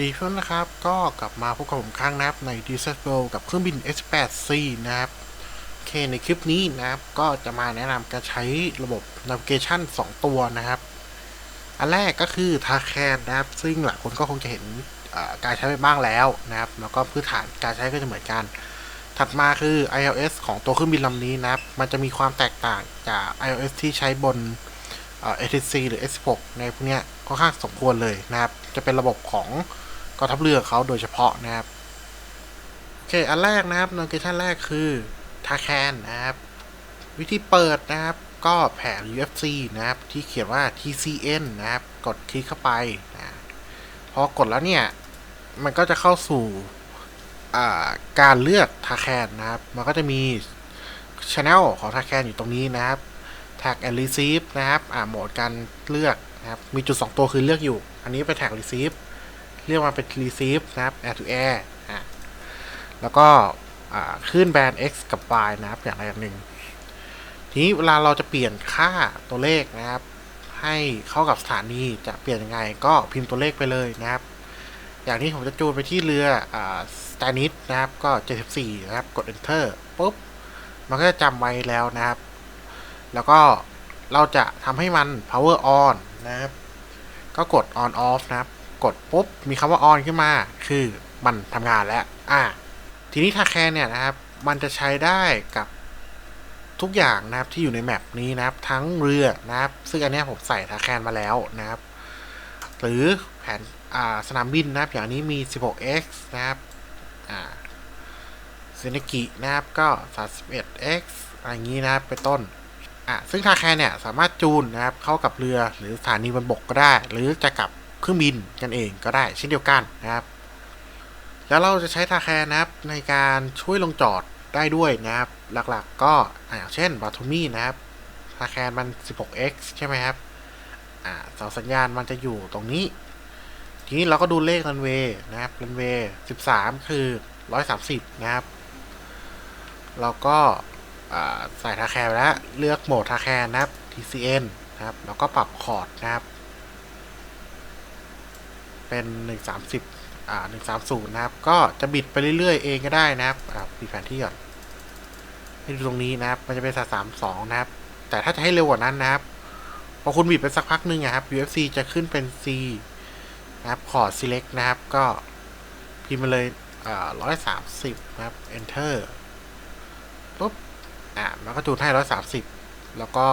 ดีเพื่อนนะครับ ก็กลับมาพบกับผมครั้งนะครับ ใน d i s a s t e กับเครื่องบิน S8C นะครับโอเคในคลิปนี้นะครับ ก็จะมาแนะนำการใช้ระบบ navigation 2 ตัวนะครับ อันแรกก็คือ t a c a n นะครับ ซึ่งหลายคนก็คงจะเห็นการใช้ไปบ้างแล้วนะครับ แล้วก็พื้นฐานการใช้ก็จะเหมือนกัน ถัดมาคือ iOS ของตัวเครื่องบินลำนี้นะครับ มันจะมีความแตกต่างจาก iOS ที่ใช้บนเอ่อ ATC หรือ S6 ในพวกเนี้ยค่อนข้างสมควรเลยนะครับ จะเป็นระบบของ กองทัพเรือเขาโดยเฉพาะนะครับโอเคอันแรกนะครับ navigation แรกคือ t a c a n นะครับ วิธีเปิดนะครับ ก็แผง UFC นะครับ ที่เขียนว่า TCN นะครับ กดคลิกเข้าไปนะพอกดแล้วเนี่ย มันก็จะเข้าสู่การเลือก t a c a n นะครับ มันก็จะมี Channel ของ t a c a n อยู่ตรงนี้นะครับ tag and receive นะครับ อ่าโหมดการเลือกนะครับ มีจุด 2 ตัวคือเลือกอยู่ อันนี้เป็น tag receive เรียกมาเป็น receive นะครับ air to air อ่าแล้วก็ขึ้นแบรนด์ x กับ y นะครับ อย่างใดอย่างหนึ่ง ทีนี้เวลาเราจะเปลี่ยนค่าตัวเลขนะครับ ให้เข้ากับสถานีจะเปลี่ยนยังไงก็พิมพ์ตัวเลขไปเลยนะครับ อย่างที่ผมจะจูนไปที่เรืออ่า s t a n i t นะครับก็ 74 นะครับ กด enter ปุ๊บ มันก็จะจำไว้แล้วนะครับ แล้วก็เราจะทำให้มัน power on นะครับ ก็กด on off นะครับ กดปุ๊บมีคำว่า on ขึ้นมา คือมันทำงานแล้ว อ่า ทีนี้ทาแคนเนี่ยนะครับ มันจะใช้ได้กับทุกอย่างนะครับที่อยู่ในแมปนี้นะครับ ทั้งเรือนะครับ ซึ่งอันนี้ผมใส่ทาแคนมาแล้วนะครับ หรือแผนสนามบินนะครับ อย่างนี้มี 16x นะครับอ่าเซนกินะครับก็ 31x อะไรอย่างนี้นะครับเป็นต้นอะซึ่งทาแคนเนี่ยสามารถจูนนะครับเข้ากับเรือหรือสถานีบนบกก็ได้ หรือจะกับ เครื่องบินกันเองก็ได้เช่นเดียวกันนะครับ แล้วเราจะใช้ทาแคนนะครับในการช่วยลงจอดได้ด้วยนะครับ หลักๆก็อย่างเช่นบาทูมี่นะครับทาแคนมัน 16x ใช่ไหมครับอ่าเสาสัญญาณมันจะอยู่ตรงนี้ ทีนี้เราก็ดูเลขรันเวย์นะครับรันเวย์13 คือ 130 นะครับ เราก็ใส่ทาแคร์ไปแล้ว เลือกโหมดทาแคร์นะครับ TCN นะครับ แล้วก็ปรับคอร์ดนะครับ เป็น 130อ่า130 นะครับ ก็จะบิดไปเรื่อยๆ เองก็ได้นะครับอ่าปิดแผนที่ก่อนให้ดูตรงนี้นะครับ มันจะเป็นสามสองนะครับ แต่ถ้าจะให้เร็วกว่านั้นนะครับ พอคุณบิดไปสักพักหนึ่งอะครับ UFC จะขึ้นเป็น C นะครับคอ select นะครับ ก็พิมพ์มาเลยอ่า130นะครับ enter ปุ๊บ อ่า มันก็จูนให้ร้อยสามสิบ แล้วก็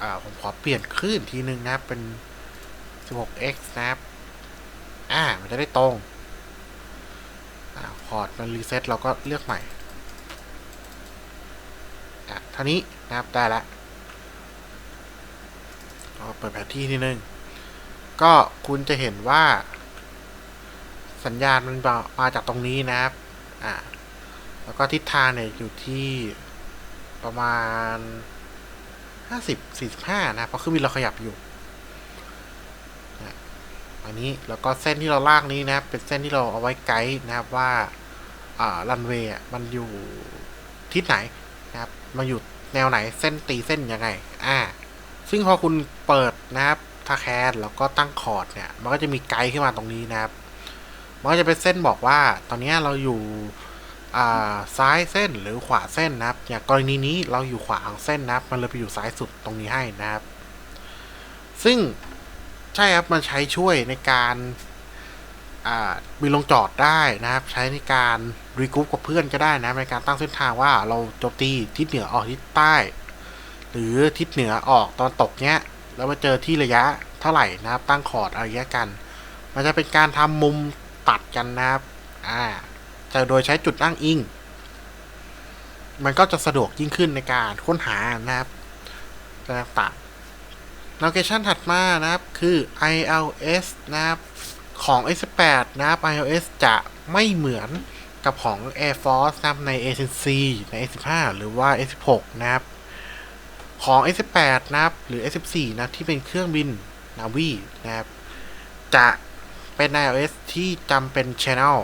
อ่า ผมขอเปลี่ยนคลื่นทีนึงนะครับ เป็น 16x นะครับ อ่า มันจะได้ตรง อ่าพอร์ตมันรีเซ็ตเราก็เลือกใหม่ อะเท่านี้นะครับได้ล้วก็เปิดแผนที่นิดนึง ก็คุณจะเห็นว่า สัญญาณมันมามาจากตรงนี้นะครับ อ่า แล้วก็ทิศทางเนี่ยอยู่ที่ประมาณห้าสิบสี่สิบห้านะเพราะเครื่องบินเราขยับอยู่ อันนี้แล้วก็เส้นที่เราลากนี้นะครับเป็นเส้นที่เราเอาไว้ไกด์นะครับว่ารันเวย์มันอยู่ทิศไหนนะครับมันอยู่แนวไหนเส้นตีเส้นยังไงอ่าซึ่งพอคุณเปิดนะครับทาแคนแล้วก็ตั้งคอร์ดเนี่ย มันก็จะมีไกด์ขึ้นมาตรงนี้นะครับ มันก็จะเป็นเส้นบอกว่าตอนนี้เราอยู่ซ้ายเส้นหรือขวาเส้นนะครับ อย่างกรณีนี้เราอยู่ขวาของเส้นนะครับ มันเลยไปอยู่ซ้ายสุดตรงนี้ให้นะครับ ซึ่ง ใช่ครับมันใช้ช่วยในการอ่าบินลงจอดได้นะครับ ใช้ในการรีกรุ๊ปกับเพื่อนก็ได้นะในการตั้งเส้นทางว่าเราโจมตีทิศเหนือออกทิศใต้ หรือทิศเหนือออกตอนตกเนี้ยแล้วมาเจอที่ระยะเท่าไหร่นะครับ ตั้งคอดอะไรเงี้ยกัน มันจะเป็นการทำมุมตัดกันนะครับอ่าจะโดยใช้จุดอ้างอิง มันก็จะสะดวกยิ่งขึ้นในการค้นหานะครับต่าง ๆ Navigation ถัดมานะครับคือ ILS นะครับของ S8 นะครับ ILS จะไม่เหมือนกับของ Air Force นะครับใน ACC ใน S15 หรือว่า S16 นะครับ ของ S8 นะครับหรือ S14 นะที่เป็นเครื่องบิน Navy นะครับ จะเป็น ILS ที่จำเป็น Channel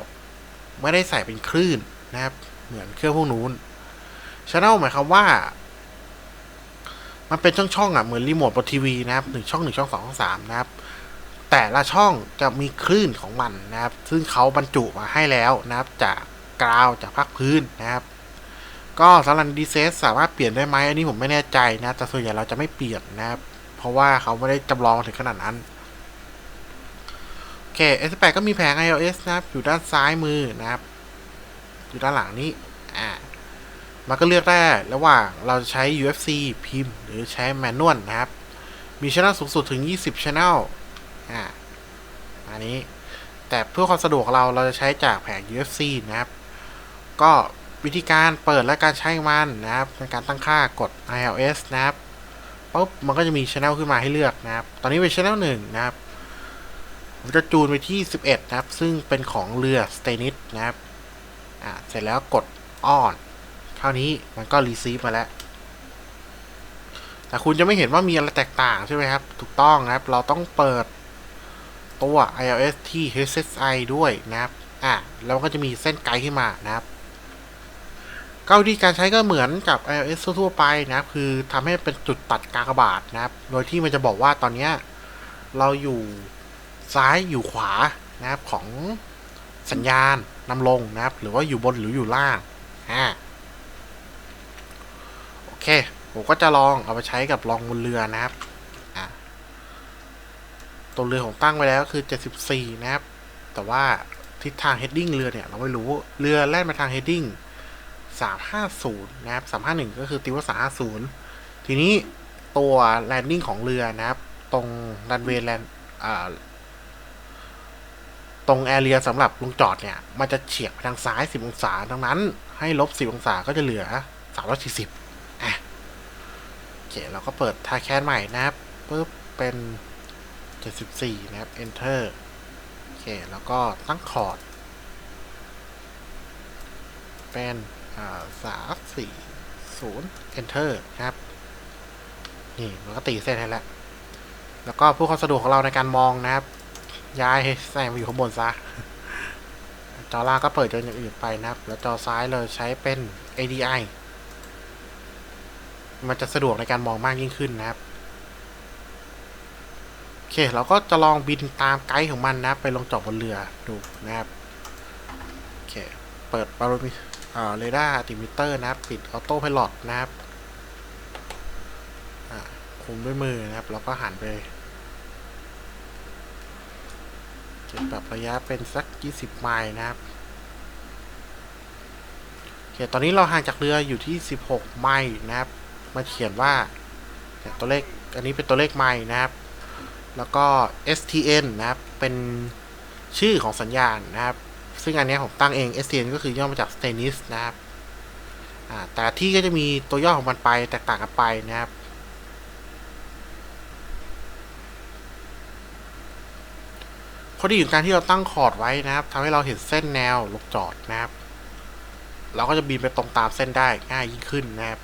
ไม่ได้ใส่เป็นคลื่นนะครับ เหมือนเครื่องพวกนู้นช n น e l หมายความว่า มันเป็นช่องๆอะเหมือนรีโมทบนทีวีนะครับหนึ่งช่องหนึ่งช่องสองช่องสามนะครับ แต่ละช่องจะมีคลื่นของมันนะครับ ซึ่งเขาบรรจุมาให้แล้วนะครับ จากกราวจากภาคพื้นนะครับ ก็สำหรับดีเซสสามารถเปลี่ยนได้ไหมอันนี้ผมไม่แน่ใจนะแต่ส่วนใหญ่เราจะไม่เปลี่ยนนะครับ เพราะว่าเขาไม่ได้จำลองถึงขนาดนั้นโอเค S8 ก็มีแผง iOS นะครับ อยู่ด้านซ้ายมือนะครับ อยู่ด้านหลังนี้อ่า มันก็เลือกได้ระหว่างเราจะใช้ UFC พิมพ์ หรือใช้แมนนวลนะครับ มีช่องสูงสุดถึง 20 Channel อ่าอันนี้ แต่เพื่อความสะดวกเราเราจะใช้จากแผง UFC นะครับ ก็วิธีการเปิดและการใช้มันนะครับในการตั้งค่ากด iOS นะครับปุ๊บมันก็จะมี Channel ขึ้นมาให้เลือกนะครับ ตอนนี้เป็น Channel 1นะครับผมจะจูนไปที่ 11 นะครับ ซึ่งเป็นของเรือ s t a n i s นะครับ อ่า เสร็จแล้วกด on เท่านี้มันก็ receive มาแล้ว แต่คุณจะไม่เห็นว่ามีอะไรแตกต่างใช่ไหมครับ ถูกต้องนะครับ เราต้องเปิดตัว iOS ที่ HSI ด้วยนะครับอะแล้วก็จะมีเส้นไกด์ขึ้นมานะครับก็วิธีการใช้ก็เหมือนกับ iOS ทั่วไปนะครับ คือทำให้เป็นจุดตัดกากบาทนะครับ โดยที่มันจะบอกว่าตอนนี้เราอยู่ซ้ายอยู่ขวานะครับของสัญญาณนำลงนะครับ หรือว่าอยู่บนหรืออยู่ล่างอ่า เค ผมก็จะลองเอาไปใช้กับลองบนเรือนะครับตัวเรือของตั้งไว้แล้วคือ 74 นะครับ แต่ว่าทิศทาง heading เรือเนี่ย เราไม่รู้ เรือแล่นมาทาง heading 350 นะครับ 351 ก็คือติว่า 350 ทีนี้ตัว landing ของเรือนะครับ ตรงรันเวย์แลนตรงแอเรียสำหรับลงจอดเนี่ย มันจะเฉียงไปทางซ้าย 10 องศา ดังนั้นให้ลบ 10 องศาก็จะเหลือ 340อะโอ เค เราก็เปิดทาแคนใหม่นะครับปุ๊บเป็น 74 นะครับ enter โอเค แล้วก็ตั้งคอร์ด เป็นอ่าสามสี่ศูนย์ enter นะครับ นี่มันก็ตีเส้นให้แล้ว แล้วก็เพื่อความสะดวกของเราในการมองนะครับ ย้ายให้แสงมาอยู่ข้างบนซะ จอล่างก็เปิดจนอย่างอื่นไปนะครับ แล้วจอซ้ายเราใช้เป็น ADI มันจะสะดวกในการมองมากยิ่งขึ้นนะครับโอเคเราก็จะลองบินตามไกด์ของมันนะไปลงจอดบนเรือดูนะครับโอเคเปิดบารมิอ่าเรดาร์ติมิเตอร์นะครับ ปิดออโต้พายโลดนะครับคุมด้วยมือนะครับ แล้วก็หันไปจะปรับระยะเป็นสัก 20 ไมล์นะครับโอเคตอนนี้เราห่างจากเรืออยู่ที่ 16 ไมล์นะครับ มาเขียนว่าตัวเลขอันนี้เป็นตัวเลขไมล์นะครับ แล้วก็ STN นะครับ เป็นชื่อของสัญญาณนะครับ ซึ่งอันเนี้ยผมตั้งเอง STN ก็คือย่อมาจาก Stainless นะครับแต่ที่ก็จะมีตัวย่อของมันไปแตกต่างกันไปนะครับข้อดีของการที่เราตั้งคอร์ดไว้นะครับทำให้เราเห็นเส้นแนวลงจอดนะครับ เราก็จะบินไปตรงตามเส้นได้ง่ายยิ่งขึ้นนะครับ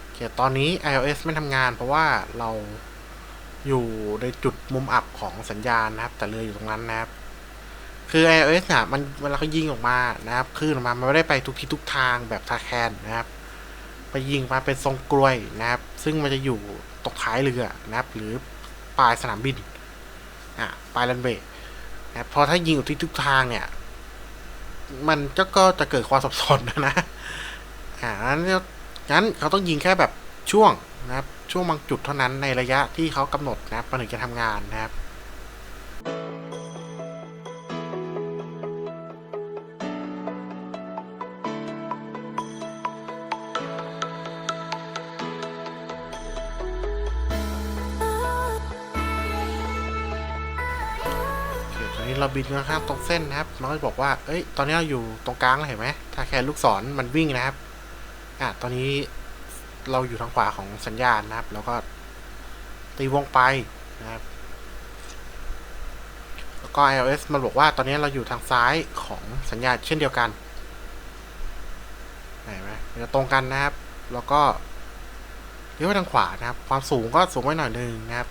โอเค ตอนนี้ iOS ไม่ทำงาน เพราะว่าเราอยู่ในจุดมุมอับของสัญญาณนะครับ แต่เรืออยู่ตรงนั้นนะครับ คือ iOS อะมันเวลาเขายิงออกมานะครับคลื่นออกมามันไม่ได้ไปทุกทิศทุกทางแบบทาแคนนะครับ ไปยิงมาเป็นทรงกลวยนะครับ ซึ่งมันจะอยู่ตรงท้ายเรือนะครับ หรือปลายสนามบินอะปลายรันเวย์นะครับพอถ้ายิงอยู่ที่ทุกทางเนี่ย มันก็จะเกิดความสับสนนะนะอ่างั้น งั้นเขาต้องยิงแค่แบบช่วงนะครับ ช่วงบางจุดเท่านั้นในระยะที่เขากำหนดนะครับมันถึงจะทำงานนะครับโอเคตอนนี้เราบินค่อนข้างตรงเส้นนะครับ มันก็จะบอกว่า เอ้ย ตอนนี้เราอยู่ตรงกลางเห็นไหม ถ้าแค่ลูกศรมันวิ่งนะครับ อะตอนนี้เราอยู่ทางขวาของสัญญาณนะครับ แล้วก็ตีวงไปนะครับ แล้วก็ iOS มันบอกว่าตอนนี้เราอยู่ทางซ้ายของสัญญาณเช่นเดียวกันเห็นไหมมันจะตรงกันนะครับ แล้วก็เลี้ยวไปทางขวานะครับ ความสูงก็สูงไว้หน่อยหนึงนะครับ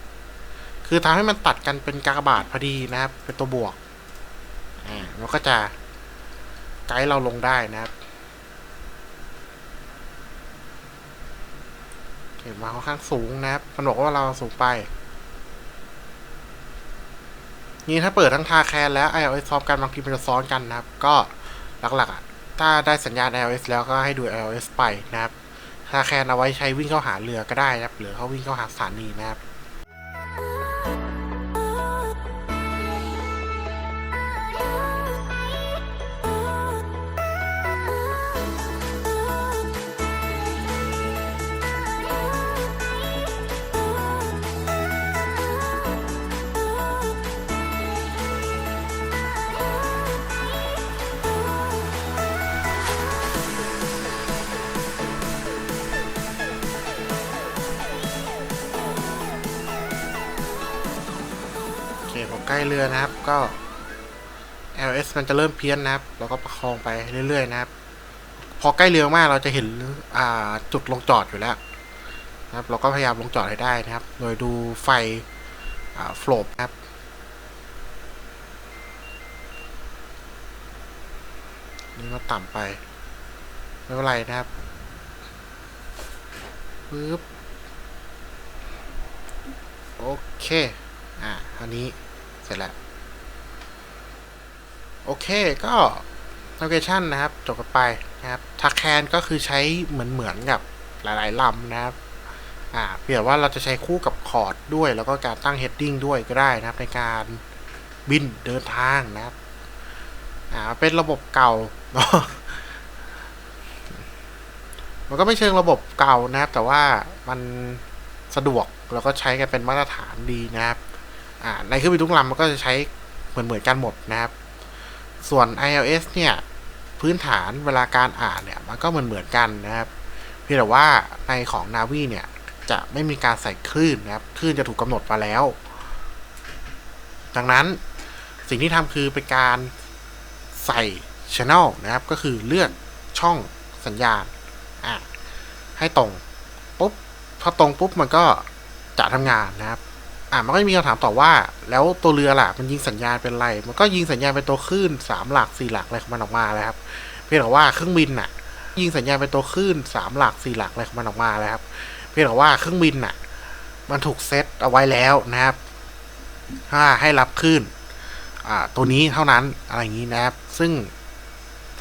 คือทำให้มันตัดกันเป็นกากบาทพอดีนะครับ เป็นตัวบวกอ่าแล้วก็จะไกด์เราลงได้นะครับ โอ เคเก็บมาค่อนข้างสูงนะครับมันบอกว่าเราสูงไป นี่ถ้าเปิดทั้งทาแคนและ iOS พร้อมกันบางทีมันจะซ้อนกันนะครับ ก็หลักๆอะถ้าได้สัญญาณ iOS แล้วก็ให้ดู iOS ไปนะครับทาแคนเอาไว้ใช้วิ่งเข้าหาเรือก็ได้นะครับหรือเขาวิ่งเข้าหาสถานีนะครับ เคพอใกล้เรือนะครับ ก็ LS มันจะเริ่มเพี้ยนนะครับ แล้วก็ประคองไปเรื่อยๆนะครับ พอใกล้เรือมากเราจะเห็นอ่าจุดลงจอดอยู่แล้วนะครับ เราก็พยายามลงจอดให้ได้นะครับ โดยดูไฟอ่าโฟลบนะครับนี่ก็ต่ำไป ไม่เป็นไรนะครับปึ๊บโอเค อ่าอันนี้ ร็จแล้ว โอเคก็ navigation นะครับจบกันไปนะครับทักแคนก็คือใช้เหมือนเหมือนกับหลายๆลำนะครับอ่าเปรียบว่าเราจะใช้คู่กับคอร์ดด้วย แล้วก็การตั้ง heading ด้วยก็ได้นะครับ ในการบินเดินทางนะครับอ่าเป็นระบบเก่าเนาะมันก็ไม่เชิงระบบเก่านะครับ แต่ว่ามันสะดวกแล้วก็ใช้กันเป็นมาตรฐานดีนะครับ อ่าในเครื่องบินทุกลำมันก็จะใช้เหมือนเหมือนกันหมดนะครับ ส่วน iOS เนี่ยพื้นฐานเวลาการอ่านเนี่ยมันก็เหมือนเหมือนกันนะครับ เพียงแต่ว่าในของ Navi เนี่ยจะไม่มีการใส่คลื่นนะครับ คลื่นจะถูกกำหนดมาแล้ว ดังนั้นสิ่งที่ทำคือเป็นการใส่ Channel นะครับ ก็คือเลือกช่องสัญญาณอะให้ตรงปุ๊บพอตรงปุ๊บมันก็จะทำงานนะครับ อ่ามันก็จะมีคำถามต่อว่า แล้วตัวเรือล่ะมันยิงสัญญาณเป็นไร มันก็ยิงสัญญาณเป็นตัวคลื่นสามหลักสี่หลักอะไรของมันออกมาเลยครับ เพียงแต่ว่าเครื่องบินน่ะ ยิงสัญญาณเป็นตัวคลื่นสามหลักสี่หลักอะไรของมันออกมาเลยครับ เพียงแต่ว่าเครื่องบินน่ะ มันถูกเซตเอาไว้แล้วนะครับถ้าให้รับคลื่นอ่าตัวนี้เท่านั้นอะไรอย่างนี้นะครับ ซึ่ง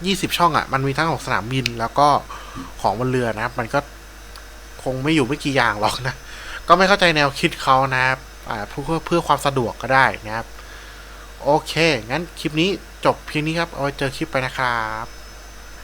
ยี่สิบช่องอะ มันมีทั้งของสนามบินแล้วก็ของบนเรือนะครับ มันก็คงไม่อยู่ไม่กี่อย่างหรอกนะ ก็ไม่เข้าใจแนวคิดเขานะครับ เพื่อเพื่อความสะดวกก็ได้นะครับ โอเค งั้นคลิปนี้จบเพียงนี้ครับ เอาไว้เจอคลิปไปนะครับ